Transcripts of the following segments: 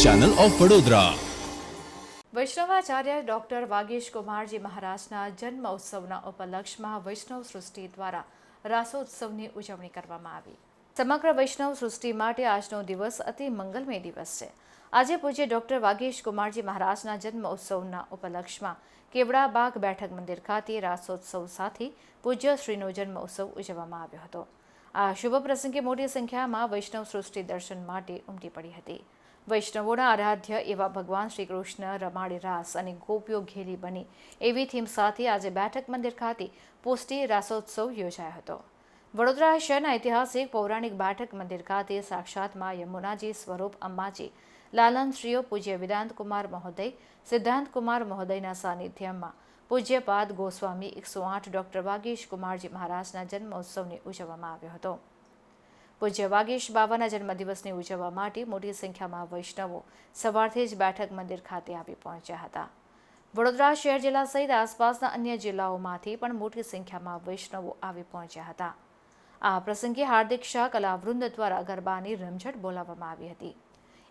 Channel of Vadodara. વૈષ્ણવાચાર્ય doctor Vagish Kumarji મહારાજના જન્મ ઉત્સવના ઉપલક્ષમાં વૈષ્ણવ સૃષ્ટિ દ્વારા રાસોત્સવની ઉજવણી કરવામાં આવી. સમગ્ર વૈષ્ણવ સૃષ્ટિ માટે આજનો દિવસ અતિ મંગલમય દિવસ છે. આજે પૂજ્ય ડોક્ટર વાગીશ કુમારજી મહારાજના જન્મ ઉત્સવના ઉપલક્ષમાં કેવડાબાગ બેઠક મંદિર ખાતે રાસોત્સવ સાથે પૂજ્ય શ્રીનો જન્મ ઉત્સવ ઉજવવામાં આવ્યો હતો. આ શુભ પ્રસંગે મોટી સંખ્યામાં વૈષ્ણવ સૃષ્ટિ દર્શન માટે ઉમટી પડી હતી. વૈષ્ણવોના આરાધ્ય એવા ભગવાન શ્રી કૃષ્ણ રમાડી રાસ અને ગોપીઓ ઘેરી બની એવી થીમ સાથે આજે બેઠક મંદિર ખાતે પુષ્ટિ રાસોત્સવ યોજાયો હતો. વડોદરા શહેરના ઐતિહાસિક પૌરાણિક બેઠક મંદિર ખાતે સાક્ષાત મા યમુનાજી સ્વરૂપ અંબાજી, લાલન શ્રીઓ પૂજ્ય વિદાંત કુમાર મહોદય, સિદ્ધાંત કુમાર મહોદયના સાનિધ્યમાં પૂજ્યપાદ ગોસ્વામી એકસો આઠ ડોક્ટર વાગીશ કુમારજી મહારાજના જન્મોત્સવને ઉજવવામાં આવ્યો હતો. પૂજ્ય વાગીશ બાવાના જન્મદિવસને ઉજવવા માટે મોટી સંખ્યામાં વૈષ્ણવો સવારથી જ બેઠક મંદિર ખાતે આવી પહોંચ્યા હતા. વડોદરા શહેર જિલ્લા સહિત આસપાસના અન્ય જિલ્લાઓમાંથી પણ મોટી સંખ્યામાં વૈષ્ણવો આવી પહોંચ્યા હતા. આ પ્રસંગે હાર્દિક શાહ કલાવૃંદ દ્વારા ગરબાની રમઝટ બોલાવવામાં આવી હતી.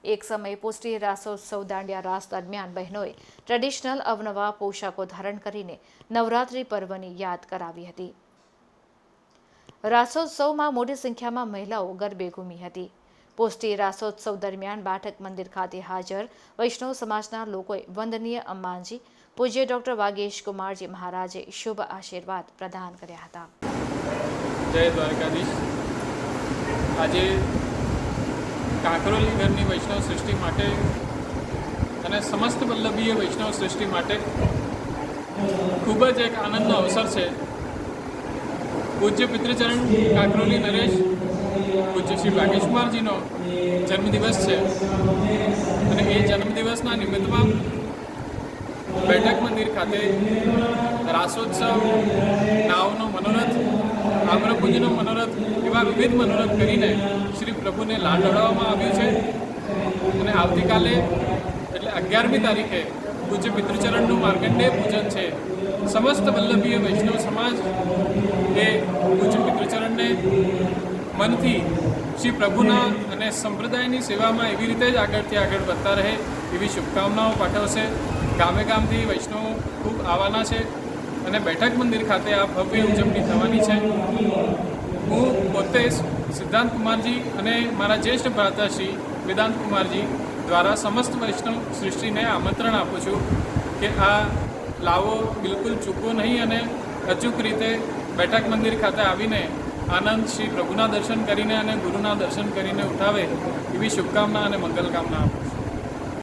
એક સમયે પુષ્ટિ રાસોત્સવ દાંડિયા રાસ દરમિયાન બહેનોએ ટ્રેડિશનલ અવનવા પોશાકો ધારણ કરીને નવરાત્રિ પર્વની યાદ કરાવી હતી. રાસોત્સવમાં મોટી સંખ્યામાં મહિલાઓ ગરબે ઘૂમી હતી. પુષ્ટિ રાસોત્સવ દરમિયાન બાઠક મંદિર ખાતે હાજર વૈષ્ણવ સમાજના લોકોએ વંદનીય અંબાજી, પૂજ્ય ડોક્ટર વાગેશ કુમારજી મહારાજે શુભ આશીર્વાદ પ્રદાન કર્યા હતા. જય દ્વારકાધીશ. આજે કાંકરોલી ઘરની વૈષ્ણવ સૃષ્ટિ માટે અને સમસ્ત વલ્લભીય વૈષ્ણવ સૃષ્ટિ માટે ખૂબ જ એક આનંદનો અવસર છે. પૂજ્ય પિતૃચરણ કાકરોલી નરેશ, પૂજ્ય શ્રી વાગેશકુમારજીનો જન્મદિવસ છે. અને એ જન્મદિવસના નિમિત્તમાં બેઠક મંદિર ખાતે રાસોત્સવ, નાવનો મનોરથ, આમ્રપૂજનો મનોરથ એવા વિવિધ મનોરથ કરીને શ્રી પ્રભુને લાડ લડાવવામાં આવ્યું છે. અને આવતીકાલે એટલે અગિયારમી તારીખે પૂજ્ય પિતૃચરણનું માર્કંડેય પૂજન છે. સમસ્ત વલ્લભીય વૈષ્ણવ સમાજ એ પૂજ્ય પિતૃચરણને મનથી શ્રી પ્રભુના અને સંપ્રદાયની સેવામાં એવી રીતે જ આગળથી આગળ વધતા રહે એવી શુભકામનાઓ પાઠવશે. ગામે ગામથી વૈષ્ણવ ખૂબ આવવાના છે અને બેઠક મંદિર ખાતે આ ભવ્ય ઉજવણી થવાની છે. હું પોતે સિદ્ધાંત કુમારજી અને મારા જ્યેષ્ઠ ભ્રાતાશ્રી વેદાંત કુમારજી દ્વારા સમસ્ત વૈષ્ણવ સૃષ્ટિને આમંત્રણ આપું છું કે આ લાવો બિલકુલ ચૂકવો નહીં અને અચૂક રીતે બેઠક મંદિર ખાતે આવીને આનંદ શ્રી પ્રભુના દર્શન કરીને અને ગુરુના દર્શન કરીને ઉઠાવે એવી શુભકામના અને મંગલકામના આપું